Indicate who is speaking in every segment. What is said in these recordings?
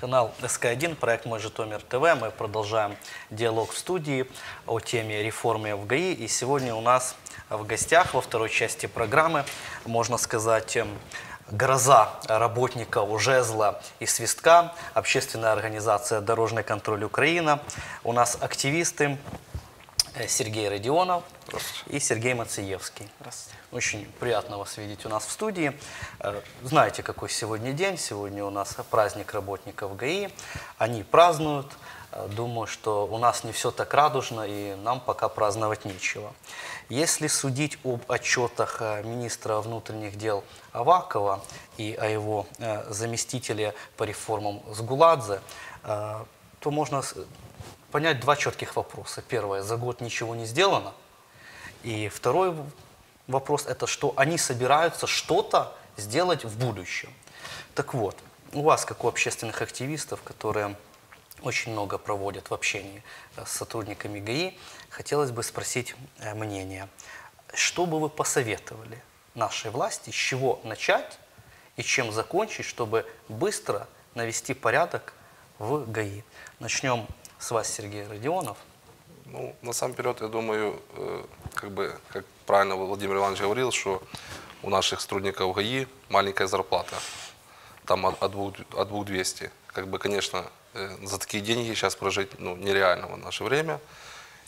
Speaker 1: Канал СК1, проект «Мой Житомир ТВ». Мы продолжаем диалог в студии о теме реформы в ГАИ. И сегодня у нас в гостях во второй части программы, можно сказать, эм, гроза работников жезла и свистка, общественная организация «Дорожный контроль Украина». У нас активисты Сергей Родионов и Сергей Мациевский. Очень приятно вас видеть у нас в студии. Э, Знаете, какой сегодня день? Сегодня у нас праздник работников ГАИ. Они празднуют. Э, Думаю, что у нас не все так радужно, и нам пока праздновать нечего. Если судить об отчетах э, министра внутренних дел Авакова и о его э, заместителе по реформам Сгуладзе, э, то можно понять два четких вопроса. Первое, за год ничего не сделано. И второй вопрос – это что они собираются что-то сделать в будущем. Так вот, у вас, как у общественных активистов, которые очень много проводят в общении э, с сотрудниками ГАИ, хотелось бы спросить э, мнение. Что бы вы посоветовали нашей власти, с чего начать и чем закончить, чтобы быстро навести порядок в ГАИ? Начнем с вас, Сергей Родионов.
Speaker 2: Ну, насамперед, я думаю, э, как бы, как правильно Владимир Иванович говорил, что у наших сотрудников ГАИ маленькая зарплата. Там от, от, двух, от 2200. Как бы, конечно, э, за такие деньги сейчас прожить ну, нереально в наше время.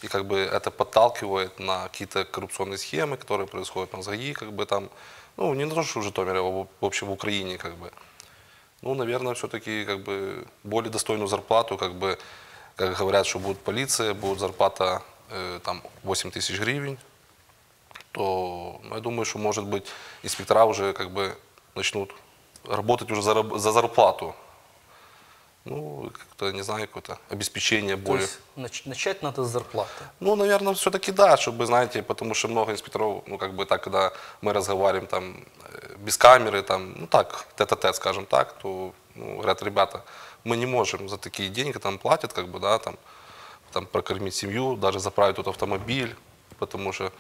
Speaker 2: И как бы это подталкивает на какие-то коррупционные схемы, которые происходят на ГАИ, как бы там, ну, не на то, что в Житомире, а в, в общем в Украине, как бы. Ну, наверное, все-таки как бы более достойную зарплату, как бы, как говорят, что будет полиция, будет зарплата э, там 8 тысяч гривен, то ну, я думаю, что, может быть, инспектора уже как бы начнут работать уже за, раб- за зарплату. Ну, как-то, не знаю, какое-то обеспечение
Speaker 1: То
Speaker 2: более.
Speaker 1: есть нач- начать надо с зарплаты.
Speaker 2: Ну, наверное, все-таки да, чтобы, знаете, потому что много инспекторов, ну, как бы так, когда мы разговариваем там э, без камеры, там, ну, так, тет-а-тет, скажем так, то, ну, говорят, ребята, мы не можем за такие деньги, там, платят, как бы, да, там, там, прокормить семью, даже заправить тут автомобиль, потому что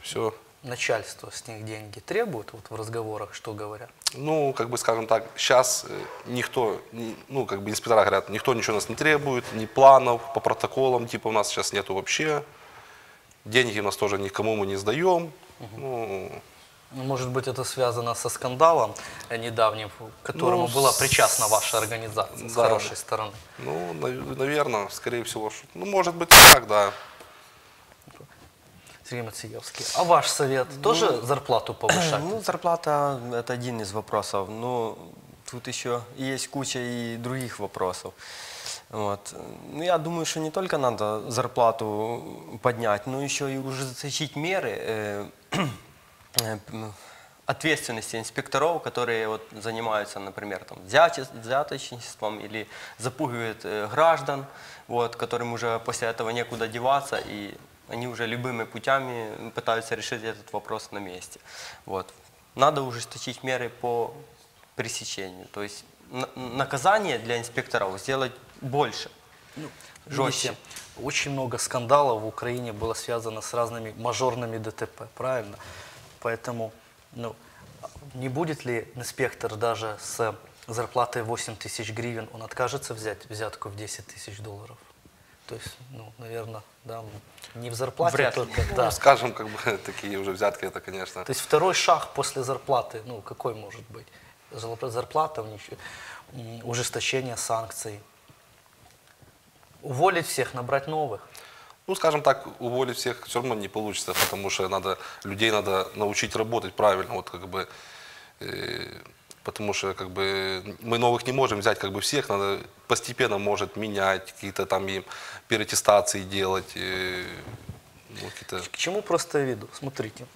Speaker 2: все,
Speaker 1: Начальство с них деньги требует, вот в разговорах что говорят?
Speaker 2: ну, как бы, скажем так, сейчас никто, ни- ну, как бы инспектора говорят, никто ничего у нас не требует, ни планов по протоколам, типа у нас сейчас нету вообще, деньги у нас тоже никому мы не сдаем, ну,
Speaker 1: Ну, Может быть, это связано со скандалом э, недавним, к которому
Speaker 2: Ну,
Speaker 1: была причастна ваша организация с
Speaker 2: да.
Speaker 1: хорошей стороны.
Speaker 2: ну, наверное, скорее всего, что- ну, может быть, и так, да.
Speaker 1: Сергей Мациевский. А ваш совет тоже зарплату повышать?
Speaker 3: Ну, зарплата – это один из вопросов, но тут еще есть куча и других вопросов. Вот. Ну, я думаю, что не только надо зарплату поднять, но еще и ужесточить меры э, ответственности инспекторов, которые вот занимаются, например, там, взяточничеством или запугивают э, граждан, вот, которым уже после этого некуда деваться, и они уже любыми путями пытаются решить этот вопрос на месте. Вот. Надо ужесточить меры по пресечению, то есть на- наказание для инспекторов сделать больше. жестче.
Speaker 1: Видите, очень много скандалов в Украине было связано с разными мажорными ДТП, правильно? Поэтому, ну, не будет ли инспектор даже с зарплатой 8 тысяч гривен, он откажется взять взятку в 10 тысяч долларов? То есть, ну, наверное, да, не в зарплате
Speaker 3: Вряд ли.
Speaker 1: только,
Speaker 2: Ну,
Speaker 1: да.
Speaker 2: скажем, как бы такие уже взятки, это, конечно.
Speaker 1: То есть второй шаг после зарплаты, ну, какой может быть? Зарпла- Зарплата, ужесточение санкций. Уволить всех, набрать новых.
Speaker 2: Ну, скажем так, уволить всех все равно не получится, потому что надо, людей надо научить работать правильно, вот как бы, э, потому что как бы мы новых не можем взять как бы всех, надо постепенно может менять, какие-то там им перетестации делать, э, ну,
Speaker 1: К чему просто веду? Смотрите,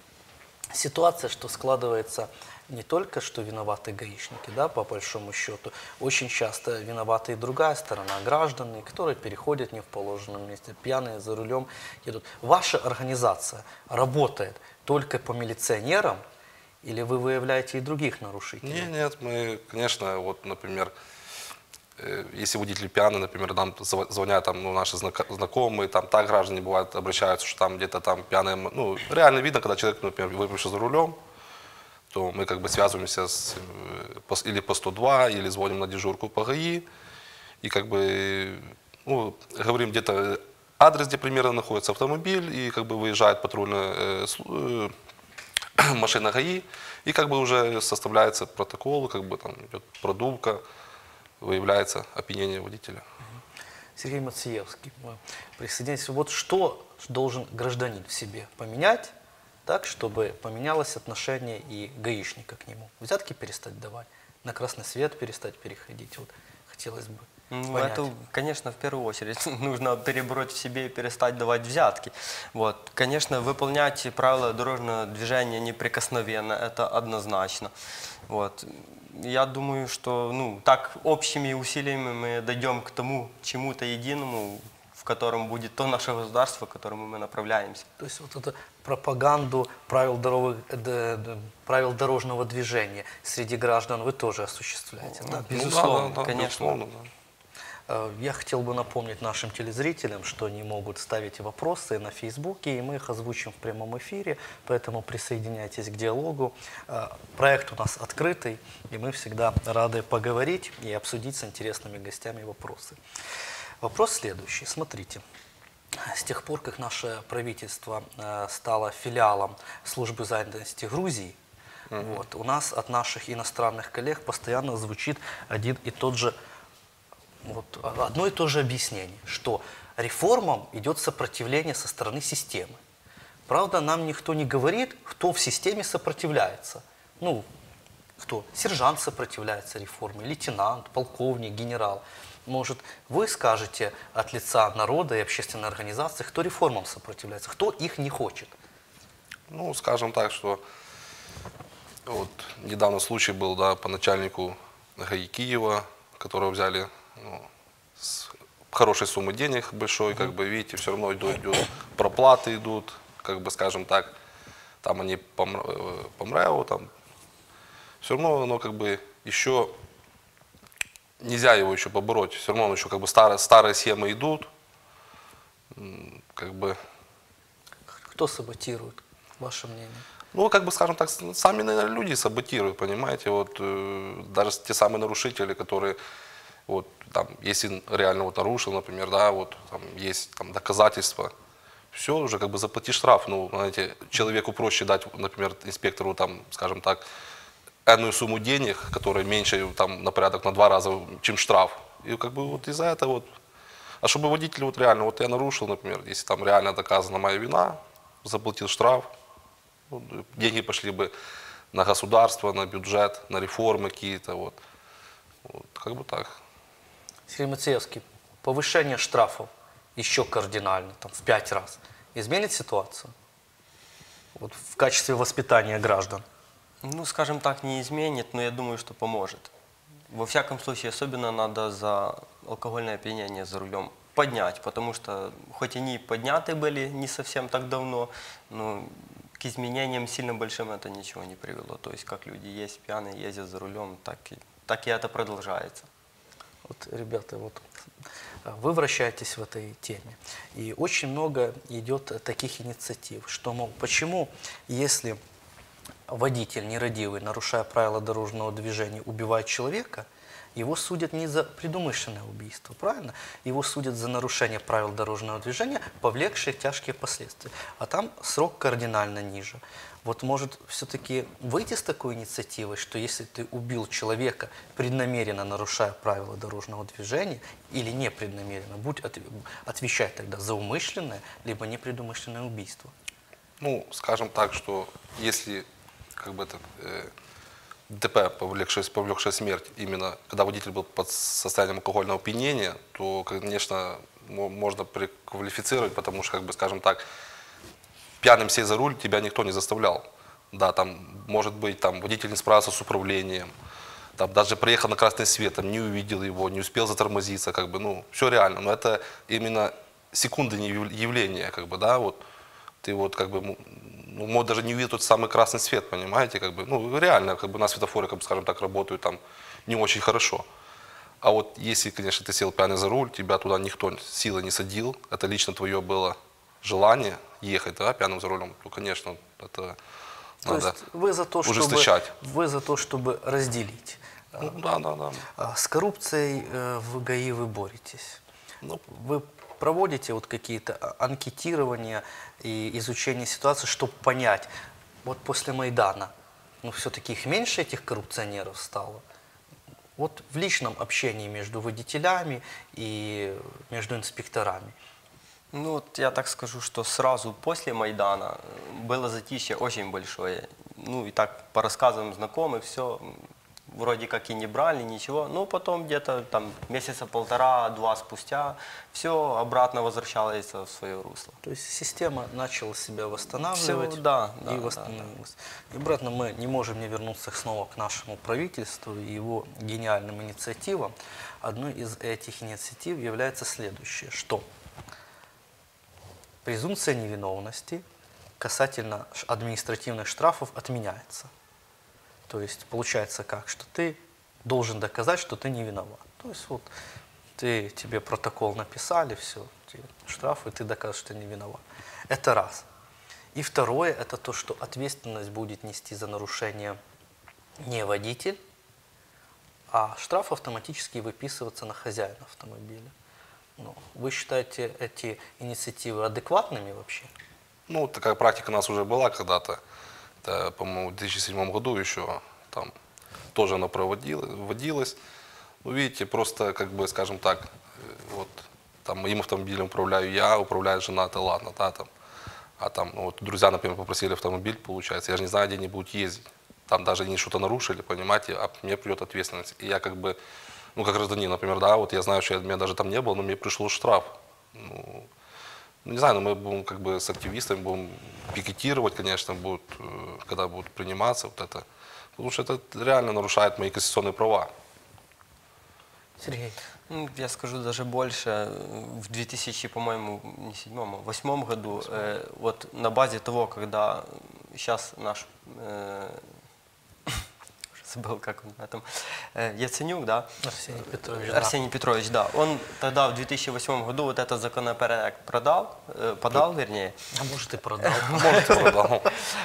Speaker 1: ситуация, что складывается не только, что виноваты гаишники, да, по большому счету, очень часто виновата и другая сторона, граждане, которые переходят не в положенном месте, пьяные за рулем едут. Ваша организация работает только по милиционерам или вы выявляете и других нарушителей?
Speaker 2: Нет, нет, мы, конечно, вот, например, э, если водитель пьяный, например, нам зв- звонят там, ну, наши знако- знакомые, там так граждане бывают обращаются, что там где-то там пьяные, ну, реально видно, когда человек, например, выпивший за рулем, то мы как бы связываемся с, э, или по 102, или звоним на дежурку по ГАИ, и как бы, ну, говорим где-то адрес, где примерно находится автомобиль, и как бы выезжает патрульная э, э, машина ГАИ, и как бы уже составляется протокол, как бы там идет продувка, выявляется опьянение водителя.
Speaker 1: Сергей Мациевский, присоединяйтесь. Вот что должен гражданин в себе поменять, так, чтобы поменялось отношение и гаишника к нему? Взятки перестать давать, на красный свет перестать переходить. Вот хотелось бы
Speaker 3: Ну,
Speaker 1: понять.
Speaker 3: это, конечно, в первую очередь нужно перебороть в себе и перестать давать взятки. Вот. Конечно, выполнять правила дорожного движения неприкосновенно, это однозначно. Вот. Я думаю, что ну, так общими усилиями мы дойдем к тому чему-то единому, котором будет то наше государство, к которому мы направляемся.
Speaker 1: То есть вот эту пропаганду правил, дорог- правил дорожного движения среди граждан вы тоже осуществляете, да?
Speaker 2: Ну да,
Speaker 3: Безусловно,
Speaker 2: да, да,
Speaker 3: конечно.
Speaker 2: безусловно, да.
Speaker 1: Э, Я хотел бы напомнить нашим телезрителям, что они могут ставить вопросы на Фейсбуке, и мы их озвучим в прямом эфире, поэтому присоединяйтесь к диалогу. Э, Проект у нас открытый, и мы всегда рады поговорить и обсудить с интересными гостями вопросы. Вопрос следующий. Смотрите. С тех пор, как наше правительство э, стало филиалом службы занятости Грузии, вот, у нас от наших иностранных коллег постоянно звучит один и тот же вот, одно и то же объяснение, что реформам идет сопротивление со стороны системы. Правда, нам никто не говорит, кто в системе сопротивляется. Ну, кто? Сержант сопротивляется реформе, лейтенант, полковник, генерал. Может, вы скажете от лица народа и общественной организации, кто реформам сопротивляется, кто их не хочет?
Speaker 2: Ну, скажем так, что вот недавно случай был, да, по начальнику ГАИ Киева, которого взяли ну, с хорошей суммы денег большой, как бы, видите, все равно идут, идут проплаты идут, как бы, скажем так, там они по, МРЭО, там, все равно оно как бы еще нельзя его еще побороть, все равно он еще как бы старые, старые схемы идут, как бы.
Speaker 1: Кто саботирует, ваше мнение?
Speaker 2: Ну, как бы, скажем так, сами, наверное, люди саботируют, понимаете, вот э, даже те самые нарушители, которые, вот, там, если реально вот нарушил, например, да, вот, там, есть там доказательства, все, уже как бы заплати штраф, ну, знаете, человеку проще дать, например, инспектору, там, скажем так, энную сумму денег, которая меньше, там, на порядок, на два раза, чем штраф, и как бы вот из-за этого вот, а чтобы водитель вот реально, вот я нарушил, например, если там реально доказана моя вина, заплатил штраф, ну, деньги пошли бы на государство, на бюджет, на реформы какие-то. Вот. Вот, как бы так.
Speaker 1: Сергей Мациевский, повышение штрафов еще кардинально, там, в пять раз, изменит ситуацию? Вот в качестве воспитания граждан.
Speaker 3: Ну, скажем так, не изменит, но я думаю, что поможет. Во всяком случае, особенно надо за алкогольное опьянение за рулем поднять, потому что хоть они подняты были не совсем так давно, но к изменениям сильно большим это ничего не привело. То есть, как люди есть пьяные, ездят за рулем, так и, так и это продолжается.
Speaker 1: Вот, ребята, вот э, вы вращаетесь в этой теме, и очень много идет таких инициатив, что, мол, почему, если водитель нерадивый, нарушая правила дорожного движения, убивает человека, его судят не за предумышленное убийство, правильно? Его судят за нарушение правил дорожного движения, повлекшее тяжкие последствия. А там срок кардинально ниже. Вот может все-таки выйти с такой инициативой, что если ты убил человека, преднамеренно нарушая правила дорожного движения, или непреднамеренно, будь отв- отвечай тогда за умышленное, либо непредумышленное убийство.
Speaker 2: Ну, скажем так, что если как бы это э, ДТП, повлекшее, повлекшее смерть, именно когда водитель был под состоянием алкогольного опьянения, то, конечно, мо- можно преквалифицировать, потому что, как бы, скажем так, пьяным сесть за руль тебя никто не заставлял. Да, там, может быть, там, водитель не справился с управлением, там, даже приехал на красный свет, там, не увидел его, не успел затормозиться, как бы, ну, все реально. Но это именно секунды не яв- явления, как бы, да, вот. Ты вот, как бы, ну, может, даже не увидел тот самый красный свет, понимаете, как бы, ну, реально, как бы, на светофоре, как бы, скажем так, работают там не очень хорошо. А вот если, конечно, ты сел пьяный за руль, тебя туда никто силой не садил, это лично твое было желание ехать, да, пьяным за рулем, то, конечно, это
Speaker 1: То
Speaker 2: надо
Speaker 1: есть вы за то, чтобы,
Speaker 2: ужесточать.
Speaker 1: вы за то, чтобы разделить
Speaker 2: Ну, да, да, да.
Speaker 1: А С коррупцией э, в ГАИ вы боретесь.
Speaker 2: Ну,
Speaker 1: Вы проводите вот какие-то а- анкетирования и изучение ситуации, чтобы понять, вот после Майдана, ну все-таки их меньше, этих коррупционеров стало? Вот в личном общении между водителями и между инспекторами.
Speaker 3: Ну, вот я так скажу, что сразу после Майдана э, было затишье очень большое. Ну, и так по рассказам знакомых, все вроде как и не брали, ничего. Но потом где-то там месяца полтора-два спустя все обратно возвращалось в свое русло.
Speaker 1: То есть система начала себя восстанавливать
Speaker 3: Всё, да, да,
Speaker 1: и
Speaker 3: да,
Speaker 1: восстановилась. И, обратно мы не можем не вернуться снова к нашему правительству и его гениальным инициативам. Одной из этих инициатив является следующее, что презумпция невиновности касательно административных штрафов отменяется. То есть получается как, что ты должен доказать, что ты не виноват. То есть вот ты, тебе протокол написали, все, штраф, и ты доказываешь, что ты не виноват. Это раз. И второе, это то, что ответственность будет нести за нарушение не водитель, а штраф автоматически выписываться на хозяина автомобиля. Ну, вы считаете эти инициативы адекватными вообще?
Speaker 2: Ну, такая практика у нас уже была когда-то. Это, по-моему, в 2007 году еще там тоже она проводила- вводилась. Ну, видите, просто, как бы, скажем так, э, вот там моим автомобилем управляю я, управляет жена, это ладно, да, там. А там, ну, вот друзья, например, попросили автомобиль, получается, я же не знаю, где они будут ездить. Там даже они что-то нарушили, понимаете, а мне придет ответственность. И я как бы, ну, как гражданин, например, да, вот я знаю, что я, меня даже там не было, но мне пришел штраф. Ну, ну, не знаю, но мы будем как бы с активистами будем пикетировать, конечно, будут, э, когда будут приниматься вот это. Потому что это реально нарушает мои конституционные права.
Speaker 1: Сергей.
Speaker 3: Ну, я скажу даже больше. В 2000, по-моему, не седьмом, а восьмом году, э, вот на базе того, когда сейчас наш, э, забыл, как он там, э, Яценюк, да,
Speaker 1: Арсений Петрович. да.
Speaker 3: Арсений Петрович, да, он тогда в 2008 году вот этот законопроект продал, э, подал, вернее,
Speaker 1: А может и продал.
Speaker 2: Может, продал.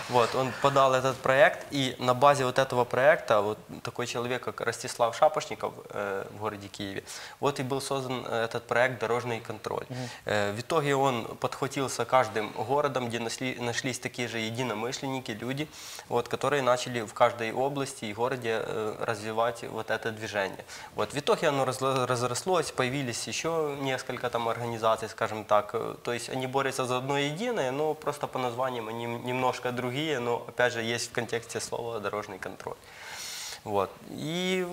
Speaker 3: вот, он подал этот проект, и на базе вот этого проекта вот такой человек, как Ростислав Шапошников э, в городе Киеве, вот и был создан э, этот проект «Дорожный контроль». Э, в итоге он подхватился каждым городом, где нашли- нашлись такие же единомышленники, люди, вот, которые начали в каждой области и городе э, развивать вот это движение. Вот, в итоге оно разрослось, появились еще несколько там организаций, скажем так, э, то есть они борются за одно единое, но просто по названиям они немножко другие, но опять же есть в контексте слова «дорожный контроль». Вот. И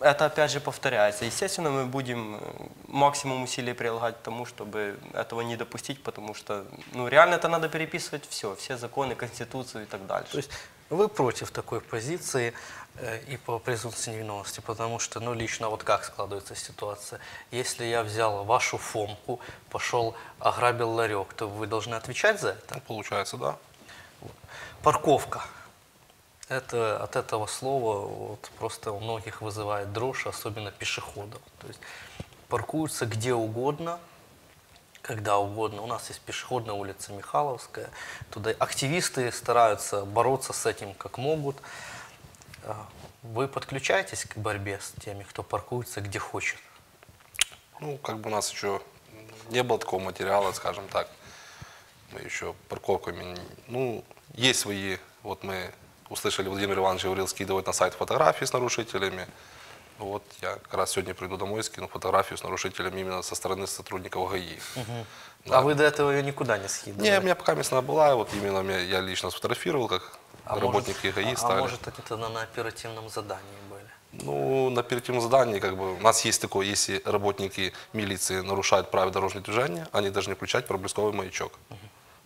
Speaker 3: это опять же повторяется. Естественно, мы будем э, максимум усилий прилагать к тому, чтобы этого не допустить, потому что ну, реально это надо переписывать все, все законы, конституцию и так дальше.
Speaker 1: То есть вы против такой позиции и по презумпции невиновности, потому что, ну, лично вот как складывается ситуация. Если я взял вашу фомку, пошел, ограбил ларек, то вы должны отвечать за это?
Speaker 2: Ну, получается, да.
Speaker 1: Парковка. Это от этого слова вот просто у многих вызывает дрожь, особенно пешеходов. То есть паркуются где угодно, когда угодно. У нас есть пешеходная улица Михайловская. Туда активисты стараются бороться с этим как могут. А Вы подключаетесь к борьбе с теми, кто паркуется где хочет?
Speaker 2: Ну, как бы у нас еще не было такого материала, скажем так. Мы еще парковками... Ну, есть свои... Вот мы услышали, Владимир Иванович говорил, скидывать на сайт фотографии с нарушителями. Вот я как раз сегодня приду домой и скину фотографию с нарушителями именно со стороны сотрудников ГАИ. Да.
Speaker 1: А вы до этого ее никуда не скидывали?
Speaker 2: Не, у меня пока местная была, вот именно я лично сфотографировал, как
Speaker 1: А
Speaker 2: работники
Speaker 1: может,
Speaker 2: ГАИ
Speaker 1: а-
Speaker 2: стали.
Speaker 1: А может, они тогда на оперативном задании были?
Speaker 2: Ну, на оперативном задании, как бы, у нас есть такое, если работники милиции нарушают правила дорожного движения, они должны включать проблесковый маячок.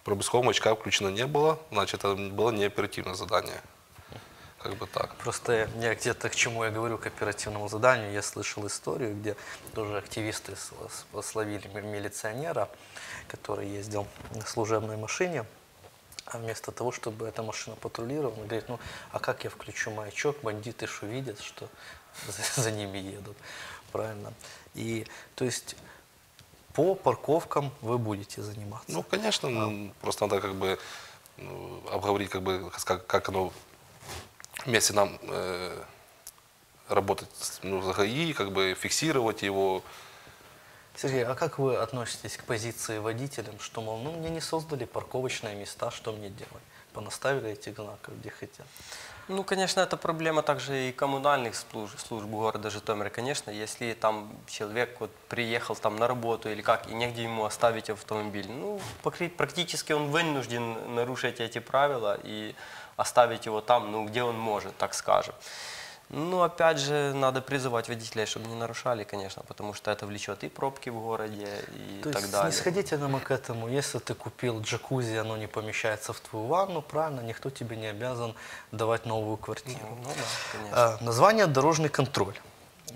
Speaker 2: Проблескового маячка включено не было, значит, это было не оперативное задание. Как бы так.
Speaker 1: Просто я где-то к чему я говорю, к оперативному заданию, я слышал историю, где тоже активисты словили ми- милиционера, который ездил на служебной машине, а вместо того, чтобы эта машина патрулировала, говорит, ну а как я включу маячок, бандиты что видят, что за, за ними едут, правильно? И то есть по парковкам вы будете заниматься?
Speaker 2: Ну, конечно, ну, просто надо как бы ну, обговорить, как бы, как, как оно вместе нам э, работать ну, с ГАИ, как бы фиксировать его.
Speaker 1: Сергей, а как вы относитесь к позиции водителям, что, мол, ну, мне не создали парковочные места, что мне делать? Понаставили этих знаков, где хотят.
Speaker 3: Ну, конечно, это проблема также и коммунальных служб, служб города Житомира. Конечно, если там человек вот приехал там на работу или как, и негде ему оставить автомобиль, ну, практически он вынужден нарушить эти правила и оставить его там, ну, где он может, так скажем. Ну, опять же, надо призывать водителей, чтобы не нарушали, конечно, потому что это влечет и пробки в городе, и
Speaker 1: То
Speaker 3: так
Speaker 1: есть
Speaker 3: далее.
Speaker 1: снисходительно мы к этому. Если ты купил джакузи, оно не помещается в твою ванну, правильно, никто тебе не обязан давать новую квартиру.
Speaker 3: Ну, ну да, конечно.
Speaker 1: А, Название «Дорожный контроль».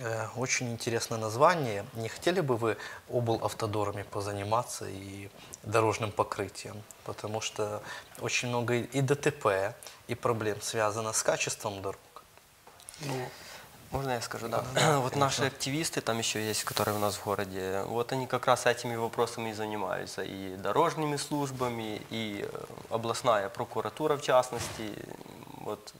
Speaker 1: Э, Очень интересное название. Не хотели бы вы облавтодорами позаниматься и дорожным покрытием? Потому что очень много и ДТП, и проблем связано с качеством дорог.
Speaker 3: Можно я скажу, да? вот наши активисты, там еще есть, которые у нас в городе, вот они как раз этими вопросами и занимаются, и дорожными службами, и э, областная прокуратура в частности. Вот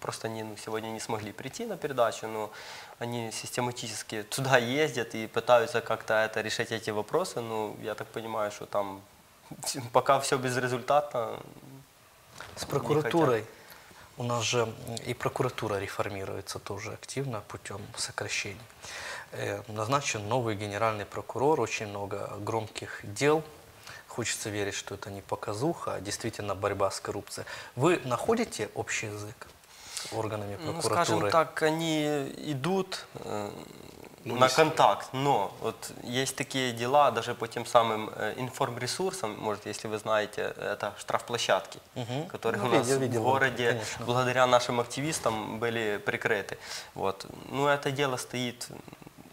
Speaker 3: просто они ну, сегодня не смогли прийти на передачу, но они систематически туда ездят и пытаются как-то это решать эти вопросы. Ну, я так понимаю, что там пока все безрезультатно.
Speaker 1: С
Speaker 3: Не
Speaker 1: прокуратурой. У нас же и прокуратура реформируется тоже активно путем сокращений. Э, Назначен новый генеральный прокурор, очень много громких дел. Хочется верить, что это не показуха, а действительно борьба с коррупцией. Вы находите общий язык с органами
Speaker 3: Ну,
Speaker 1: прокуратуры?
Speaker 3: скажем так, они идут э,
Speaker 2: Ну,
Speaker 3: на контакт, но вот есть такие дела, даже по тем самым э, информресурсам, может, если вы знаете, это штрафплощадки,
Speaker 1: Мгм.
Speaker 3: которые
Speaker 1: Ну,
Speaker 3: у нас
Speaker 1: видел, видел,
Speaker 3: в городе
Speaker 1: конечно.
Speaker 3: благодаря нашим активистам были прикрыты. Вот. Ну, это дело стоит,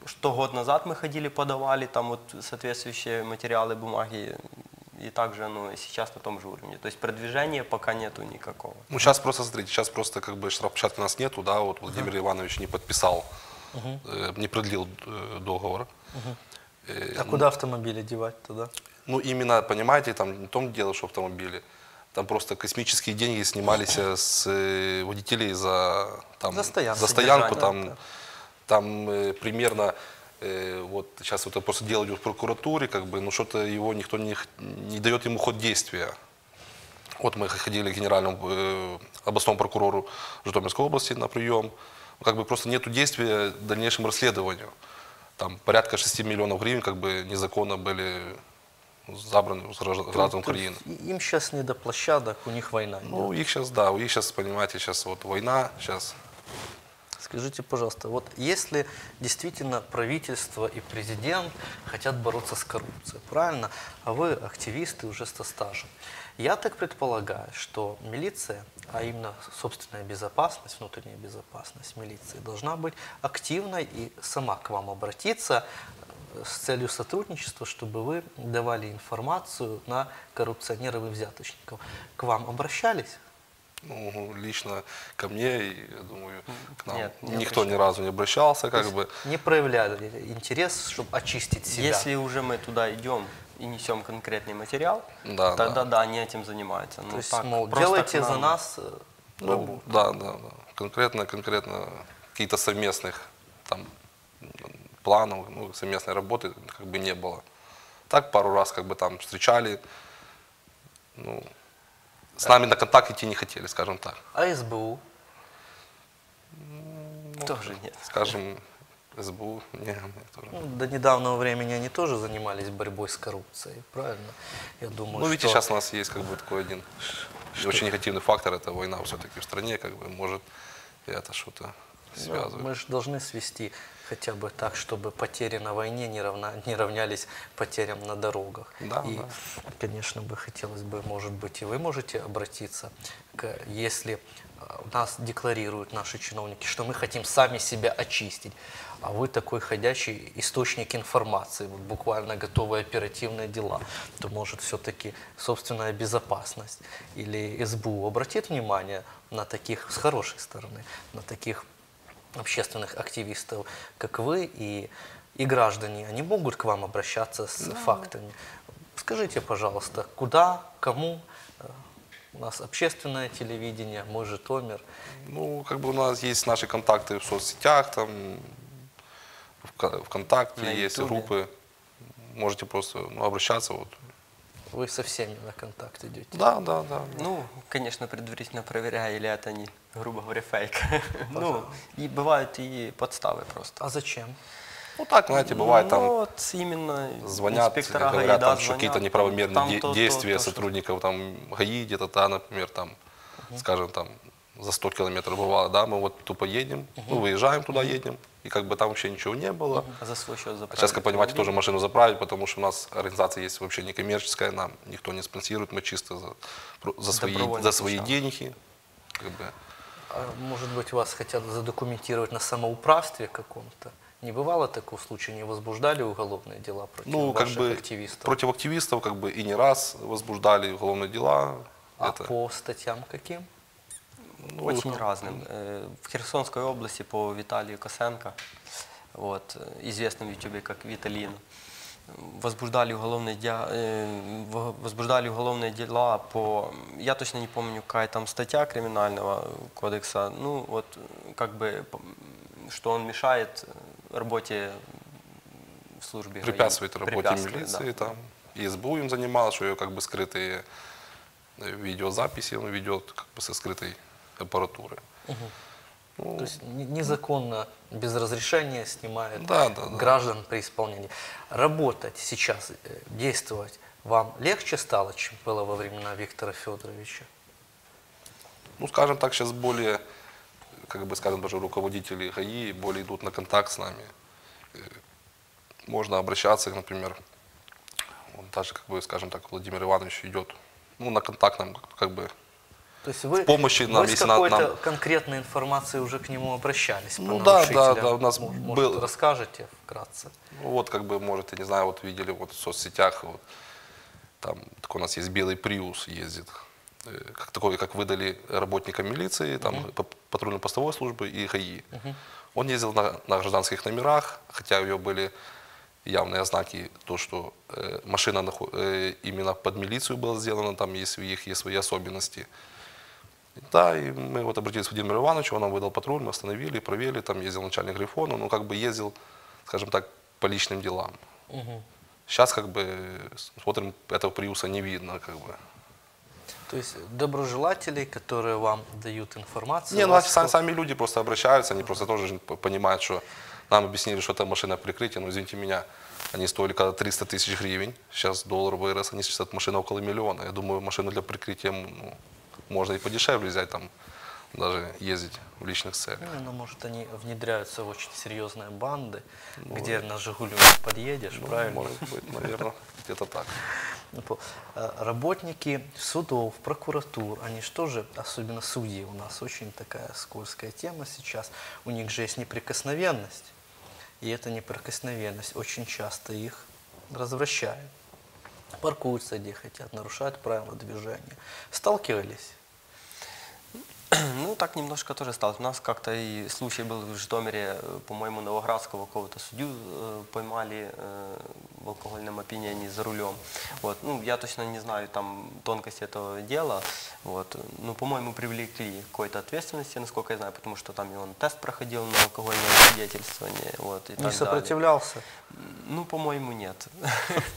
Speaker 3: что год назад мы ходили, подавали там вот соответствующие материалы, бумаги, и также оно и сейчас на том же уровне. То есть продвижения пока нету никакого.
Speaker 2: Ну, сейчас просто, смотрите, сейчас просто как бы штрафплощадки у нас нету, да, вот Владимир Иванович не подписал, не продлил договор. Э,
Speaker 1: А куда автомобили девать тогда?
Speaker 2: Ну, именно, понимаете, там не в том дело, что автомобили. Там просто космические деньги снимались с водителей за, там,
Speaker 1: За стоянку.
Speaker 2: за стоянку. Там,
Speaker 1: да.
Speaker 2: там э, примерно, э, вот сейчас это просто дело идет в прокуратуре, как бы, ну что-то его никто не, не дает ему ход действия. Вот мы ходили к генеральному э, областному прокурору Житомирской области на прием. Как бы просто нету действия дальнейшему расследованию. Там порядка 6 миллионов гривен как бы незаконно были забраны с граждан Украины.
Speaker 1: Им сейчас не до площадок, у них война идет.
Speaker 2: Ну, их сейчас, да, у них сейчас, понимаете, сейчас вот война, сейчас
Speaker 1: Скажите, пожалуйста, вот если действительно правительство и президент хотят бороться с коррупцией, правильно? А вы активисты уже со стажем. Я так предполагаю, что милиция, а именно собственная безопасность, внутренняя безопасность милиции, должна быть активной и сама к вам обратиться э, с целью сотрудничества, чтобы вы давали информацию на коррупционеров и взяточников. К вам обращались?
Speaker 2: ну, лично ко мне, и, я думаю, к нам
Speaker 3: Нет, не
Speaker 2: никто ни разу не обращался, как бы.
Speaker 1: Не проявляли интерес, чтобы очистить себя?
Speaker 3: Если уже мы туда идем и несем конкретный материал,
Speaker 2: Да,
Speaker 3: тогда
Speaker 2: да.
Speaker 3: да. они этим занимаются.
Speaker 1: То
Speaker 3: Ну,
Speaker 1: есть,
Speaker 3: так,
Speaker 1: мол, делайте
Speaker 3: к
Speaker 1: за
Speaker 3: нам.
Speaker 1: нас э,
Speaker 2: Ну, да, да, да. Конкретно, конкретно каких-то совместных там планов, ну, совместной работы как бы не было. Так пару раз как бы там встречали, ну, с нами на контакт идти не хотели, скажем так.
Speaker 1: А СБУ?
Speaker 3: Тоже нет.
Speaker 2: Скажем, СБУ, не, не, тоже.
Speaker 1: Ну, до недавнего времени они тоже занимались борьбой с коррупцией, правильно? Я думаю,
Speaker 2: Ну, видите,
Speaker 1: что
Speaker 2: сейчас у нас есть как бы такой один очень негативный фактор, это война все-таки в стране, как бы, может, это что-то
Speaker 1: ну,
Speaker 2: связывает.
Speaker 1: мы же должны свести хотя бы так, чтобы потери на войне не, равна, не равнялись потерям на дорогах.
Speaker 2: Да,
Speaker 1: и,
Speaker 2: да.
Speaker 1: конечно, бы хотелось бы, может быть, и вы можете обратиться, к, если э, нас декларируют наши чиновники, что мы хотим сами себя очистить, а вы такой ходячий источник информации, вот буквально готовые оперативные дела, то может все-таки собственная безопасность или СБУ обратит внимание на таких, с хорошей стороны, на таких общественных активистов, как вы, и, и граждане, они могут к вам обращаться с фактами. Скажите, пожалуйста, куда, кому? э, У нас общественное телевидение, мой Житомир.
Speaker 2: Ну, как бы у нас есть наши контакты в соцсетях, там, в ВКонтакте
Speaker 3: На
Speaker 2: есть
Speaker 3: Ютубе.
Speaker 2: группы. Можете просто ну, обращаться. Вот.
Speaker 1: Вы со всеми на контакт идете.
Speaker 2: Да, да, да.
Speaker 3: Ну, конечно, предварительно проверяя, или это не, грубо говоря, фейк. Ну, и бывают и подставы просто.
Speaker 1: А зачем?
Speaker 2: Ну так, знаете, бывает
Speaker 3: Ну,
Speaker 2: там
Speaker 3: вот именно
Speaker 2: звонят,
Speaker 3: инспектора ГАИ,
Speaker 2: говорят,
Speaker 3: да,
Speaker 2: там, что какие-то
Speaker 3: звонят,
Speaker 2: неправомерные
Speaker 3: там
Speaker 2: де-
Speaker 3: то,
Speaker 2: действия
Speaker 3: то,
Speaker 2: сотрудников там ГАИ где-то, да, например, там, скажем, там за 100 километров бывало, да, мы вот тупо едем, ну, выезжаем туда, едем, и как бы там вообще ничего не было.
Speaker 3: За свой счет
Speaker 2: А
Speaker 3: заправить.
Speaker 2: сейчас, как понимаете, тоже машину заправить, потому что у нас организация есть вообще некоммерческая, нам никто не спонсирует, мы чисто за, за свои, за свои деньги. Как бы.
Speaker 1: А, может быть, вас хотят задокументировать на самоуправстве каком-то? Не бывало такого случая? Не возбуждали уголовные дела против
Speaker 2: Ну, как бы
Speaker 1: активистов?
Speaker 2: против активистов как бы и не раз возбуждали уголовные дела.
Speaker 1: А
Speaker 2: Это-
Speaker 1: по статьям каким?
Speaker 2: ну,
Speaker 3: Очень разным. Э, В Херсонской области по Виталию Косенко, вот, э, известным в Ютубе как Виталин, возбуждали уголовные, дя- э, в- возбуждали уголовные дела по, я точно не помню, какая там статья криминального кодекса, ну вот э, как бы, п- что он мешает э, работе в службе. ГАИ.
Speaker 2: препятствует работе
Speaker 3: Препятствует,
Speaker 2: милиции,
Speaker 3: да.
Speaker 2: там, и СБУ им занималось, что ее как бы скрытые э, видеозаписи он ведет как бы со скрытой аппаратуры. Ну,
Speaker 1: То есть не- незаконно, без разрешения снимает
Speaker 2: Да, да, да.
Speaker 1: граждан при исполнении. Работать сейчас, э, действовать вам легче стало, чем было во времена Виктора Федоровича?
Speaker 2: ну, скажем так, сейчас более, как бы, скажем, даже руководители ГАИ более идут на контакт с нами. Э, Можно обращаться, например, даже, как бы, скажем так, Владимир Иванович идет ну, на контакт нам, как- как бы,
Speaker 1: То есть вы,
Speaker 2: помощи нам,
Speaker 1: вы с какой-то
Speaker 2: нам-
Speaker 1: конкретной информацией уже к нему обращались?
Speaker 2: Ну да, да, да, у нас
Speaker 1: Мож-
Speaker 2: был-
Speaker 1: Может, расскажете вкратце?
Speaker 2: Ну, вот, как бы, может, я не знаю, вот видели вот в соцсетях, вот, там такой у нас есть белый Приус ездит, э, как такой, как выдали работникам милиции, там, по- патрульно-постовой службы и ГАИ. Он ездил на, на гражданских номерах, хотя у него были явные знаки, то, что э, машина э, именно под милицию была сделана, там есть, у них есть свои особенности. Да, и мы вот обратились к Владимиру Ивановичу, он нам выдал патруль, мы остановили, проверили, там ездил начальник Грифона, ну как бы ездил, скажем так, по личным делам. Сейчас как бы смотрим, этого приуса не видно, как бы.
Speaker 1: То есть доброжелателей, которые вам дают информацию?
Speaker 2: Не, ну
Speaker 1: вас
Speaker 2: сами, сами люди просто обращаются, они просто тоже понимают, что нам объяснили, что это машина прикрытия, но извините меня, они стоили когда 300 тысяч гривен, сейчас доллар вырос, они сейчас машина около миллиона. Я думаю, машину для прикрытия ну, можно и подешевле взять, там даже ездить в личных целях.
Speaker 1: Ну, ну, может, они внедряются в очень серьезные банды,
Speaker 2: Ну,
Speaker 1: где на «Жигулю» не подъедешь, правильно?
Speaker 2: Может быть, наверное, где-то так.
Speaker 1: Ну, э, Работники судов, прокуратур, они что же, особенно судьи, у нас очень такая скользкая тема сейчас, у них же есть неприкосновенность. И эта неприкосновенность очень часто их развращает. Паркуются где хотят, нарушают правила движения. Сталкивались?
Speaker 3: Ну, так немножко тоже стало. У нас как-то и случай был в Житомире, э, по-моему, Новоградского какого-то судью э, поймали э, в алкогольном опьянении за рулем. Вот. Ну, я точно не знаю там тонкости этого дела. Вот. Ну, по-моему, привлекли к какой-то ответственности, насколько я знаю, потому что там и он тест проходил на алкогольное свидетельствование. Вот, и так
Speaker 1: Не
Speaker 3: далее.
Speaker 1: сопротивлялся?
Speaker 3: Ну, по-моему, нет.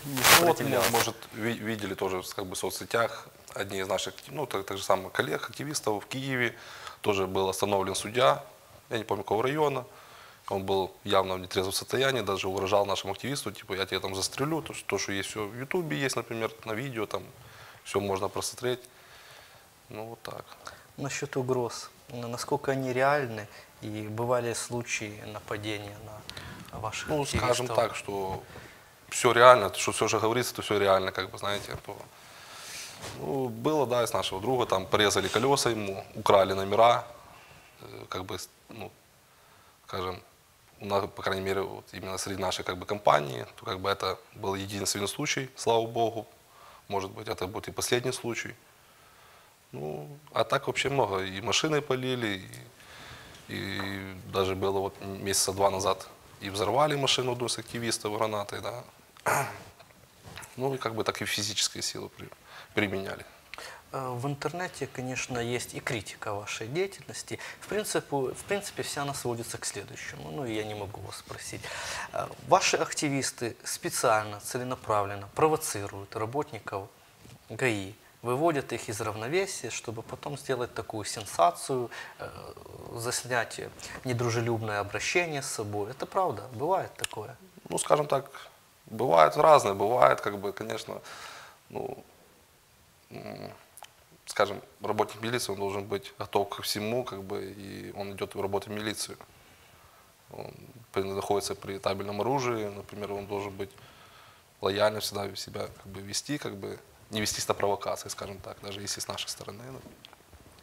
Speaker 3: Не
Speaker 2: Ну,
Speaker 3: сопротивлялся.
Speaker 2: может, ви- видели тоже как бы, в соцсетях одни из наших, ну, так, так же самых коллег, активистов в Киеве, тоже был остановлен судья, я не помню, какого района, он был явно в нетрезвом состоянии, даже угрожал нашему активисту, типа, я тебя там застрелю, то, что- то что есть все в Ютубе, есть, например, на видео, там, все можно просмотреть. Ну, вот так.
Speaker 1: Насчет угроз. Насколько они реальны и бывали случаи нападения на ваших
Speaker 2: Ну,
Speaker 1: активистов?
Speaker 2: скажем так, что все реально, что все, что говорится, то все реально, как бы, знаете. то- Ну, было, да, из нашего друга, там порезали колеса ему, украли номера, э, как бы, ну, скажем, у нас, по крайней мере, вот именно среди нашей как бы компании, то как бы это был единственный случай, слава богу. Может быть, это будет и последний случай. Ну, а так вообще много. И машины полили, и, и даже было вот месяца два назад и взорвали машину одну с активистов гранатой, да. Ну и как бы так и физические силы при- применяли.
Speaker 1: э, в интернете, конечно, есть и критика вашей деятельности. В принципе, в принципе, вся она сводится к следующему. Ну, я не могу вас спросить. Э, Ваши активисты специально, целенаправленно провоцируют работников ГАИ, выводят их из равновесия, чтобы потом сделать такую сенсацию, э, заснять недружелюбное обращение с собой. Это правда, бывает такое.
Speaker 2: Ну, скажем так, бывает разное, бывает, как бы, конечно, ну, скажем, работник милиции, он должен быть готов ко всему, как бы, и он идет работать в милицию. Он находится при табельном оружии, например, он должен быть лояльно всегда себя как бы, вести, как бы, не вестись на провокации, скажем так, даже если с нашей стороны. ну.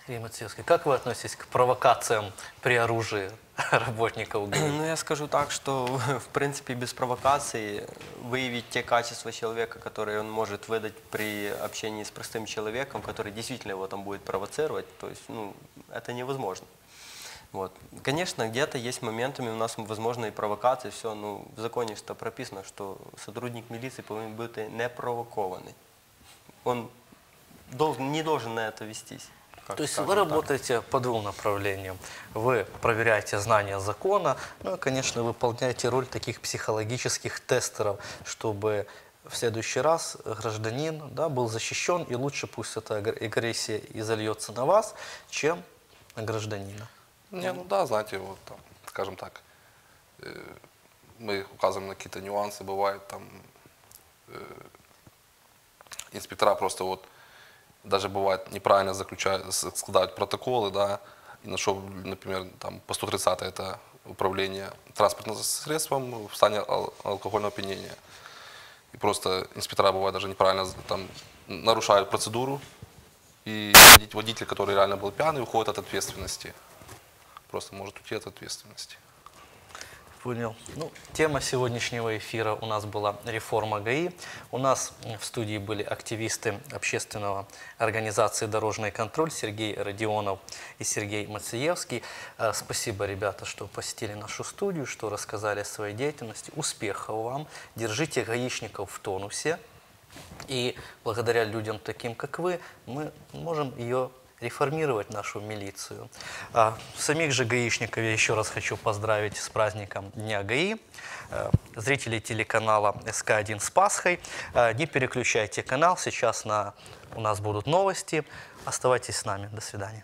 Speaker 1: Сергей Мацевский, как вы относитесь к провокациям при оружии работников ГАИ?
Speaker 3: Ну, я скажу так, что, в принципе, без провокации выявить те качества человека, которые он может выдать при общении с простым человеком, который действительно его там будет провоцировать, то есть, ну, это невозможно. Вот. Конечно, где-то есть моментами у нас возможно и провокации, все, ну, в законе что прописано, что сотрудник милиции повинен бути не провокованный. Он должен, не должен на это вестись. Как
Speaker 1: То есть вы
Speaker 3: так.
Speaker 1: работаете по двум направлениям. Вы проверяете знания закона, ну и, конечно, выполняете роль таких психологических тестеров, чтобы в следующий раз гражданин да, был защищен, и лучше пусть эта агр- агрессия и зальется на вас, чем на гражданина.
Speaker 2: Не, ну да, знаете, вот там, скажем так, э, мы указываем на какие-то нюансы, бывает там э, инспектора просто вот даже бывает неправильно заключают, складывают протоколы, да, и на что, например, там по 130 это управление транспортным средством в стане ал- алкогольного опьянения. И просто инспектора бывает даже неправильно там нарушают процедуру, и водитель, который реально был пьяный, уходит от ответственности. Просто может уйти от ответственности.
Speaker 1: Понял. Ну, тема сегодняшнего эфира у нас была реформа ГАИ. У нас в студии были активисты общественного организации «Дорожный контроль» Сергей Родионов и Сергей Мациевский. Э, Спасибо, ребята, что посетили нашу студию, что рассказали о своей деятельности. Успехов вам. Держите гаишников в тонусе. И благодаря людям таким, как вы, мы можем ее реформировать, нашу милицию. А, самих же гаишников я еще раз хочу поздравить с праздником Дня ГАИ. Э, Зрители телеканала СК1 с Пасхой. Э, Не переключайте канал, сейчас на, у нас будут новости. Оставайтесь с нами. До свидания.